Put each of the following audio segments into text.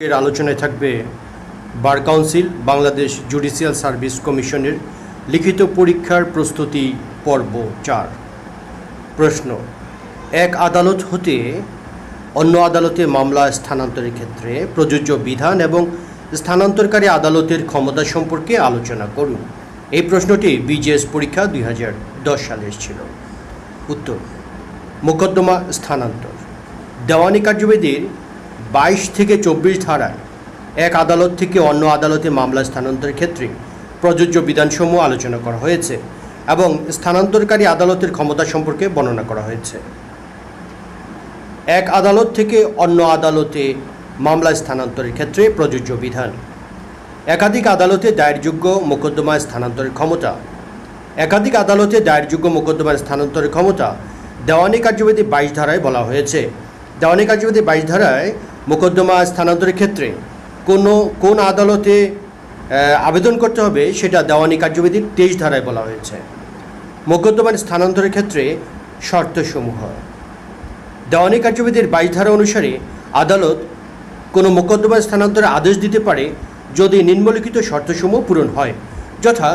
এর আলোচনায় থাকবে bar council, Bangladesh judicial service কমিশনের লিখিত পরীক্ষার প্রস্তুতি পর্ব চার। প্রশ্ন, এক আদালত হতে অন্য আদালতে মামলা স্থানান্তরের ক্ষেত্রে প্রযোজ্য বিধান এবং স্থানান্তরকারী আদালতের ক্ষমতা সম্পর্কে আলোচনা করুন। এই প্রশ্নটি বিজিএস পরীক্ষা দুই দশ সালে এসেছিল। উত্তর, মোকদ্দমা স্থানান্তর। দেওয়ানি কার্যবিধির বাইশ থেকে চব্বিশ ধারায় এক আদালত থেকে অন্য আদালতে মামলা স্থানান্তরের ক্ষেত্রে প্রযোজ্য বিধানসমূহ আলোচনা করা হয়েছে এবং স্থানান্তরকারী আদালতের ক্ষমতা সম্পর্কে বর্ণনা করা হয়েছে। এক আদালত থেকে অন্য আদালতে মামলা স্থানান্তরের ক্ষেত্রে প্রযোজ্য বিধান। একাধিক আদালতে দায়েরযোগ্য মোকদ্দমা স্থানান্তরের ক্ষমতা। একাধিক আদালতে দায়েরযোগ্য মোকদ্দমার স্থানান্তরের ক্ষমতা দেওয়ানি কার্যবিধি বাইশ ধারায় বলা হয়েছে। দেওয়ানি কার্যবিধি বাইশ ধারায় মোকদ্দমা স্থানান্তরের ক্ষেত্রে কোনো, কোন আদালতে আবেদন করতে হবে সেটা দেওয়ানি কার্যবিধির তেইশ ধারায় বলা হয়েছে। মোকদ্দমার স্থানান্তরের ক্ষেত্রে শর্তসমূহ। দেওয়ানি কার্যবিধির বাইশ ধারা অনুসারে আদালত কোনো মোকদ্দমা স্থানান্তরের আদেশ দিতে পারে যদি নিম্নলিখিত শর্তসমূহ পূরণ হয়, যথা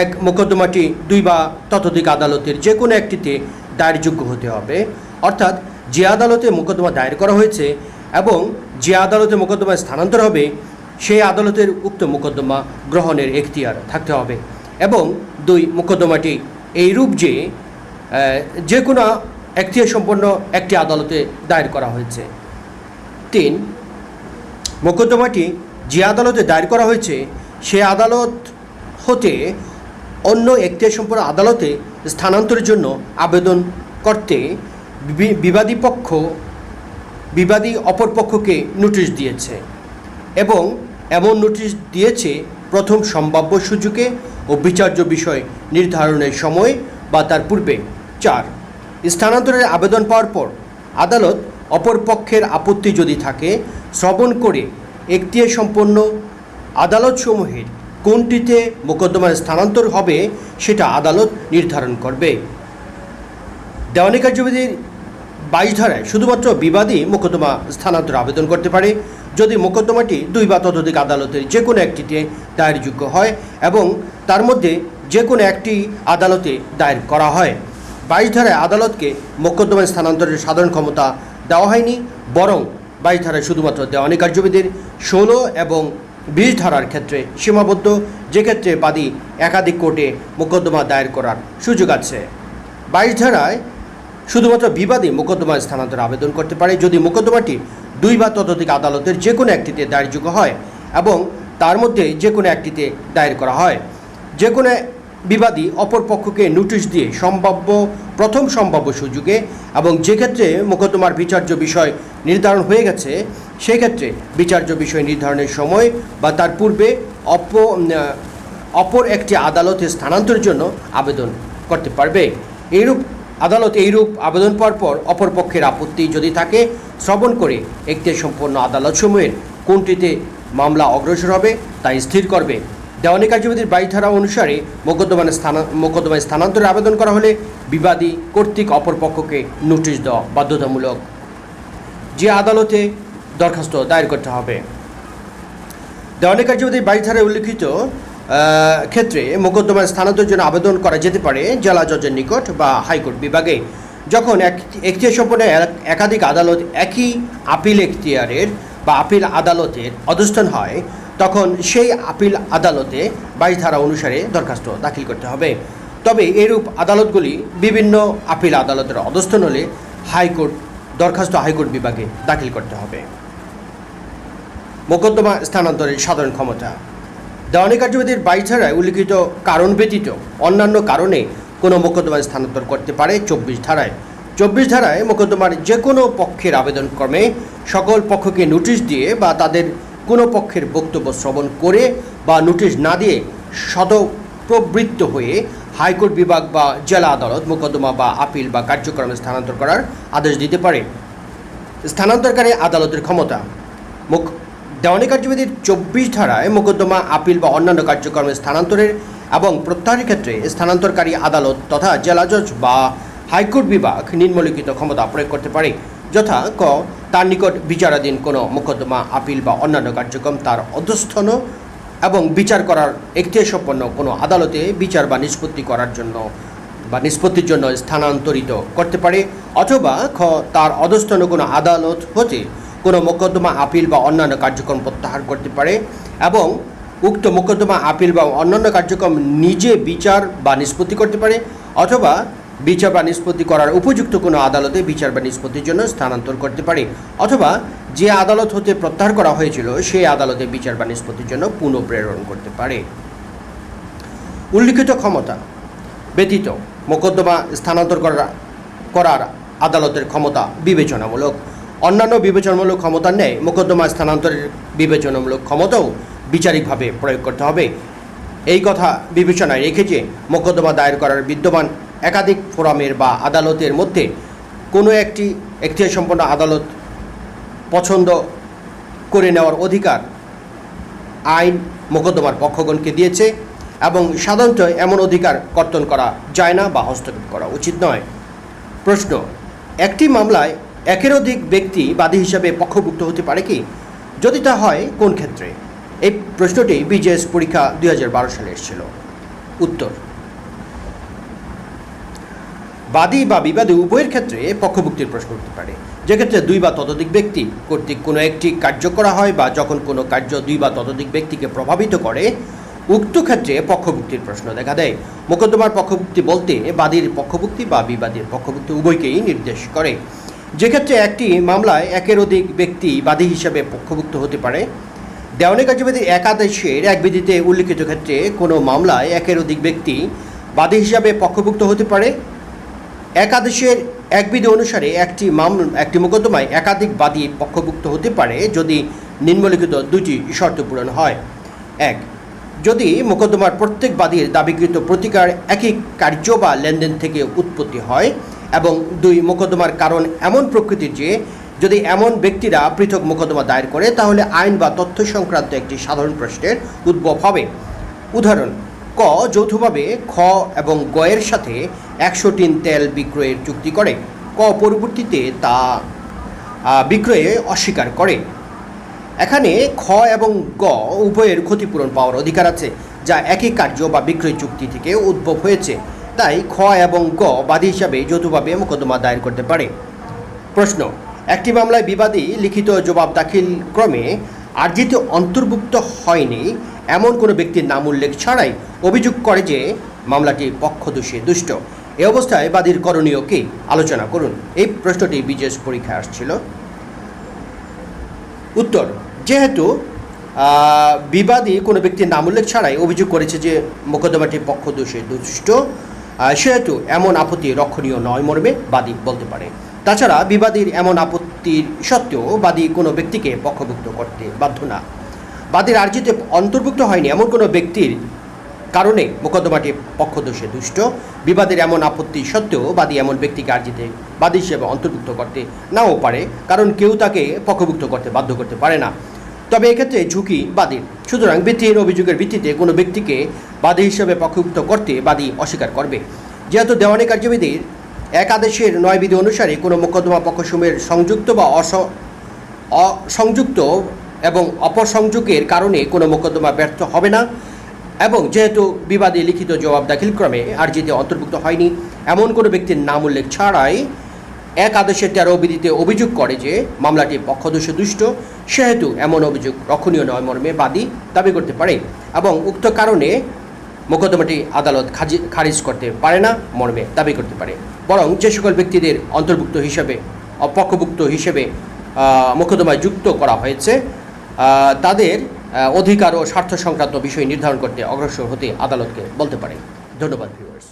এক, মোকদ্দমাটি দুই বা ততোধিক আদালতের যে কোনো একটিতে দায়েরযোগ্য হতে হবে। অর্থাৎ যে আদালতে মোকদ্দমা দায়ের করা হয়েছে এবং যে আদালতে মোকদ্দমা স্থানান্তর হবে, সেই আদালতের উক্ত মোকদ্দমা গ্রহণের এখতিয়ার থাকতে হবে। এবং দুই মোকদ্দমাটি এইরূপ যে যে কোনো এখতিয়ার সম্পন্ন একটি আদালতে দায়ের করা হয়েছে। তিন, মোকদ্দমাটি যে আদালতে দায়ের করা হয়েছে, সে আদালত হতে অন্য এখতিয়ার সম্পন্ন আদালতে স্থানান্তরের জন্য আবেদন করতে বিবাদী পক্ষ বিবাদী অপরপক্ষকে নোটিশ দিয়েছে এবং এমন নোটিশ দিয়েছে প্রথম সম্ভাব্য সুযোগে ও বিচার্য বিষয় নির্ধারণের সময় বা তার পূর্বে। চার, স্থানান্তরের আবেদন পাওয়ার পর আদালত অপরপক্ষের আপত্তি যদি থাকে, শ্রবণ করে এখতিয়ার সম্পন্ন আদালতসমূহের কোনটিতে মোকদ্দমার স্থানান্তর হবে সেটা আদালত নির্ধারণ করবে। দেওয়ানি কার্যবিধির বাইশ ধারায় শুধুমাত্র বিবাদী মোকদ্দমা স্থানান্তর আবেদন করতে পারে। যদি মোকদ্দমাটি দুই বা ততোধিক আদালতের যে কোনো একটিতে দায়েরযোগ্য হয় এবং তার মধ্যে যে কোনো একটি আদালতে দায়ের করা হয়। বাইশ ধারায় আদালতকে মোকদ্দমা স্থানান্তরের সাধারণ ক্ষমতা দেওয়া হয়নি, বরং বাইশ ধারায় শুধুমাত্র দেওয়ানি কার্যবিধির ষোলো এবং বিশ ধারার ক্ষেত্রে সীমাবদ্ধ যে ক্ষেত্রে বাদী একাধিক কোর্টে মোকদ্দমা দায়ের করার সুযোগ আছে। বাইশ ধারায় শুধুমাত্র বিবাদী মোকদ্দমা স্থানান্তর আবেদন করতে পারে যদি মোকদ্দমাটি দুই বা ততোধিক আদালতের যে কোনো একটিতে দায়েরযোগ্য হয় এবং তার মধ্যে যে কোনো একটিতে দায়ের করা হয়। যে কোনো বিবাদী অপর পক্ষকে নোটিশ দিয়ে সম্ভাব্য, প্রথম সম্ভাব্য সুযোগে এবং যে ক্ষেত্রে মোকদ্দমার বিচার্য বিষয় নির্ধারণ হয়ে গেছে সেক্ষেত্রে বিচার্য বিষয় নির্ধারণের সময় বা তার পূর্বে অপ, অপর একটি আদালতে স্থানান্তরের জন্য আবেদন করতে পারবে। এইরূপ আদালত এইরূপ আবেদন পর অপর পক্ষের আপত্তি যদি থাকে, শ্রবণ করে একটি সম্পন্ন আদালতসমূহের কোনটিতে মামলা অগ্রসর হবে তা স্থির করবে। দেওয়ানি কার্যবিধির বাইশ ধারা অনুসারে মোকদ্দমায় স্থানা, মোকদ্দমায় স্থানান্তরে আবেদন করা হলে বিবাদী কর্তৃক অপর পক্ষকে নোটিশ দেওয়া বাধ্যতামূলক। যে আদালতে দরখাস্ত দায়ের করতে হবে। দেওয়ানি কার্যবিধির বাইশ ধারায় উল্লিখিত ক্ষেত্রে মোকদ্দমার স্থানান্তরের জন্য আবেদন করা যেতে পারে জেলা জজের নিকট বা হাইকোর্ট বিভাগে। যখন এক এখতিয়ার সম্পন্ন এক- একাধিক আদালত একই আপিল এখতিয়ারের বা আপিল আদালতের অধস্থান হয়, তখন সেই আপিল আদালতে বাইশ ধারা অনুসারে দরখাস্ত দাখিল করতে হবে। তবে এরূপ আদালতগুলি বিভিন্ন আপিল আদালতের অধস্থান হলে হাইকোর্ট দরখাস্ত হাইকোর্ট বিভাগে দাখিল করতে হবে। মোকদ্দমা স্থানান্তরের সাধারণ ক্ষমতা দেওয়ানি কার্যবিধির বাইশ ধারায় উল্লিখিত কারণ ব্যতীত অন্যান্য কারণে কোনো মোকদ্দমা স্থানান্তর করতে পারে চব্বিশ ধারায়। চব্বিশ ধারায় মোকদ্দমার যে কোনো পক্ষের আবেদন ক্রমে সকল পক্ষকে নোটিশ দিয়ে বা তাদের কোনো পক্ষের বক্তব্য শ্রবণ করে বা নোটিশ না দিয়ে সদপ্রবৃত্ত হয়ে হাইকোর্ট বিভাগ বা জেলা আদালত মোকদ্দমা বা আপিল বা কার্যক্রমে স্থানান্তর করার আদেশ দিতে পারে। স্থানান্তরকারী আদালতের ক্ষমতা। মুখ দেওয়ানি কার্যবিধির চব্বিশ ধারায় মোকদ্দমা, আপিল বা অন্যান্য কার্যক্রমে স্থানান্তরের এবং প্রত্যাহারের ক্ষেত্রে স্থানান্তরকারী আদালত তথা জেলা জজ বা হাইকোর্ট বিভাগ নিম্নলিখিত ক্ষমতা প্রয়োগ করতে পারে। যথা ক, তার নিকট বিচারাধীন কোনো মোকদ্দমা, আপিল বা অন্যান্য কার্যক্রম তার অধস্থন এবং বিচার করার সম্পন্ন কোনো আদালতে বিচার বা নিষ্পত্তি করার জন্য বা নিষ্পত্তির জন্য স্থানান্তরিত করতে পারে। অথবা খ, তার অধস্থন কোনো আদালত হতে কোনো মোকদ্দমা আপিল বা অন্যান্য কার্যক্রম প্রত্যাহার করতে পারে এবং উক্ত মোকদ্দমা আপিল বা অন্যান্য কার্যক্রম নিজে বিচার বা নিষ্পত্তি করতে পারে অথবা বিচার বা নিষ্পত্তি করার উপযুক্ত কোনো আদালতে বিচার বা নিষ্পত্তির জন্য স্থানান্তর করতে পারে অথবা যে আদালত হতে প্রত্যাহার করা হয়েছিল সেই আদালতে বিচার বা নিষ্পত্তির জন্য পুনঃপ্রেরণ করতে পারে। উল্লিখিত ক্ষমতা ব্যতীত মোকদ্দমা স্থানান্তর করা করার আদালতের ক্ষমতা বিবেচনামূলক। অন্যান্য বিবেচনামূলক ক্ষমতা ন্যায় মোকদ্দমা স্থানান্তরের বিবেচনামূলক ক্ষমতাও বিচারিকভাবে প্রয়োগ করতে হবে। এই কথা বিবেচনায় রেখে যে মোকদ্দমা দায়ের করার বিদ্যমান একাধিক ফোরামের বা আদালতের মধ্যে কোনো একটি এখতিয়ার সম্পন্ন আদালত পছন্দ করে নেওয়ার অধিকার আইন মোকদ্দমার পক্ষগণকে দিয়েছে এবং সাধারণত এমন অধিকার কর্তন করা যায় না বা হস্তক্ষেপ করা উচিত নয়। প্রশ্ন, একটি মামলায় একের অধিক ব্যক্তি বাদী হিসাবে পক্ষভুক্ত হতে পারে কি? যদি তা হয়, কোন ক্ষেত্রে? এই প্রশ্নটি বিজেএস পরীক্ষা দুই হাজার সালে এসেছিল। উত্তর। বাদী বা বিবাদী উভয়ের ক্ষেত্রে পক্ষভুক্তির প্রশ্ন উঠতে পারে। যেক্ষেত্রে দুই বা ততোধিক ব্যক্তি কর্তৃক কোনো একটি কার্য করা হয় বা যখন কোনো কার্য দুই বা ততোধিক ব্যক্তিকে প্রভাবিত করে, উক্ত ক্ষেত্রে পক্ষভুক্তির প্রশ্ন দেখা দেয়। মোকদ্দমার পক্ষভুক্তি বলতে বাদীর পক্ষভুক্তি বা বিবাদীর পক্ষভুক্তি উভয়কেই নির্দেশ করে। যেক্ষেত্রে একটি মামলায় একের অধিক ব্যক্তি বাদী হিসাবে পক্ষভুক্ত হতে পারে। দেওয়ানি কার্যবিধির একাদেশের এক বিধিতে উল্লিখিত ক্ষেত্রে কোনো মামলায় একের অধিক ব্যক্তি বাদী হিসাবে পক্ষভুক্ত হতে পারে। একাদেশের এক বিধি অনুসারে একটি মামলা একটি মোকদ্দমায় একাধিক বাদী পক্ষভুক্ত হতে পারে যদি নিম্নলিখিত দুটি শর্ত পূরণ হয়। এক, যদি মোকদ্দমার প্রত্যেক বাদীর দাবিকৃত প্রতিকার একই কার্য বা লেনদেন থেকে উৎপত্তি হয় এবং দুই মোকদ্দমার কারণ এমন প্রকৃতির যে, যদি এমন ব্যক্তিরা পৃথক মোকদ্দমা দায়ের করে, তাহলে আইন বা তথ্য সংক্রান্ত একটি সাধারণ প্রশ্নের উদ্ভব হবে। উদাহরণ, ক যৌথভাবে খ এবং গয়ের সাথে একশো টিন তেল বিক্রয়ের চুক্তি করে। ক পরবর্তীতে তা বিক্রয়ে অস্বীকার করে। এখানে খ এবং গ উভয়ের ক্ষতিপূরণ পাওয়ার অধিকার আছে, যা একই কার্য বা বিক্রয় চুক্তি থেকে উদ্ভব হয়েছে। তাই খ এবং গ বাদী হিসাবে যৌথভাবে মোকদ্দমা দায়ের করতে পারে। প্রশ্ন, একটি মামলায় বিবাদী লিখিত জবাব দাখিল ক্রমে আর্জিত অন্তর্ভুক্ত হয়নি এমন কোনো ব্যক্তির নাম উল্লেখ ছাড়াই অভিযোগ করে যে মামলাটি পক্ষদোষী, দুষ্ট। এ অবস্থায় বাদীর করণীয় কি? আলোচনা করুন। এই প্রশ্নটি বিজেস পরীক্ষায় আসছিল। উত্তর, যেহেতু বিবাদী কোনো ব্যক্তির নাম উল্লেখ ছাড়াই অভিযোগ করেছে যে মোকদ্দমাটি পক্ষদোষে, দুষ্ট সেহেতু এমন আপত্তি রক্ষণীয় নয় মর্মে, বাদী বলতে পারে। তাছাড়া বিবাদীর এমন আপত্তির সত্ত্বেও বাদী কোনো ব্যক্তিকে পক্ষভুক্ত করতে বাধ্য না। বাদীর আর্জিতে অন্তর্ভুক্ত হয়নি এমন কোনো ব্যক্তির কারণে মোকদ্দমাটি পক্ষদোষে দুষ্ট। বিবাদের এমন আপত্তি সত্ত্বেও বাদী এমন ব্যক্তিকে আর্জিতে বাদী হিসেবে অন্তর্ভুক্ত করতে নাও পারে, কারণ কেউ তাকে পক্ষভুক্ত করতে বাধ্য করতে পারে না। তবে এক্ষেত্রে ঝুঁকি বাদীর সুতরাং ভিত্তিহীন অভিযোগের ভিত্তিতে কোনো ব্যক্তিকে বাদী হিসেবে পক্ষভুক্ত করতে বাদী অস্বীকার করবে। যেহেতু দেওয়ানি কার্যবিধির এক আদেশের নয় বিধি অনুসারে কোনো মোকদ্দমা পক্ষসমূহের সংযুক্ত বা অস, অসংযুক্ত এবং অপসংযোগের কারণে কোনো মোকদ্দমা ব্যর্থ হবে না এবং যেহেতু বিবাদী লিখিত জবাব দাখিল ক্রমে আর্জিতে অন্তর্ভুক্ত হয়নি, এমন কোনো ব্যক্তির নাম উল্লেখ ছাড়াই এক আদেশের তেরো বিধিতে অভিযোগ করে যে মামলাটি পক্ষদোষে দুষ্ট, সেহেতু এমন অভিযোগ রক্ষণীয় নয় মর্মে বাদী দাবি করতে পারে এবং উক্ত কারণে মোকদ্দমাটি আদালত খারিজ করতে পারে না মর্মে দাবি করতে পারে। বরং যে সকল ব্যক্তিদের অন্তর্ভুক্ত হিসেবে, অপক্ষভুক্ত হিসেবে মোকদ্দমায় যুক্ত করা হয়েছে তাদের অধিকার ও স্বার্থ সংক্রান্ত বিষয় নির্ধারণ করতে অগ্রসর হতে আদালতকে বলতে পারে। ধন্যবাদ ভিউয়ার্স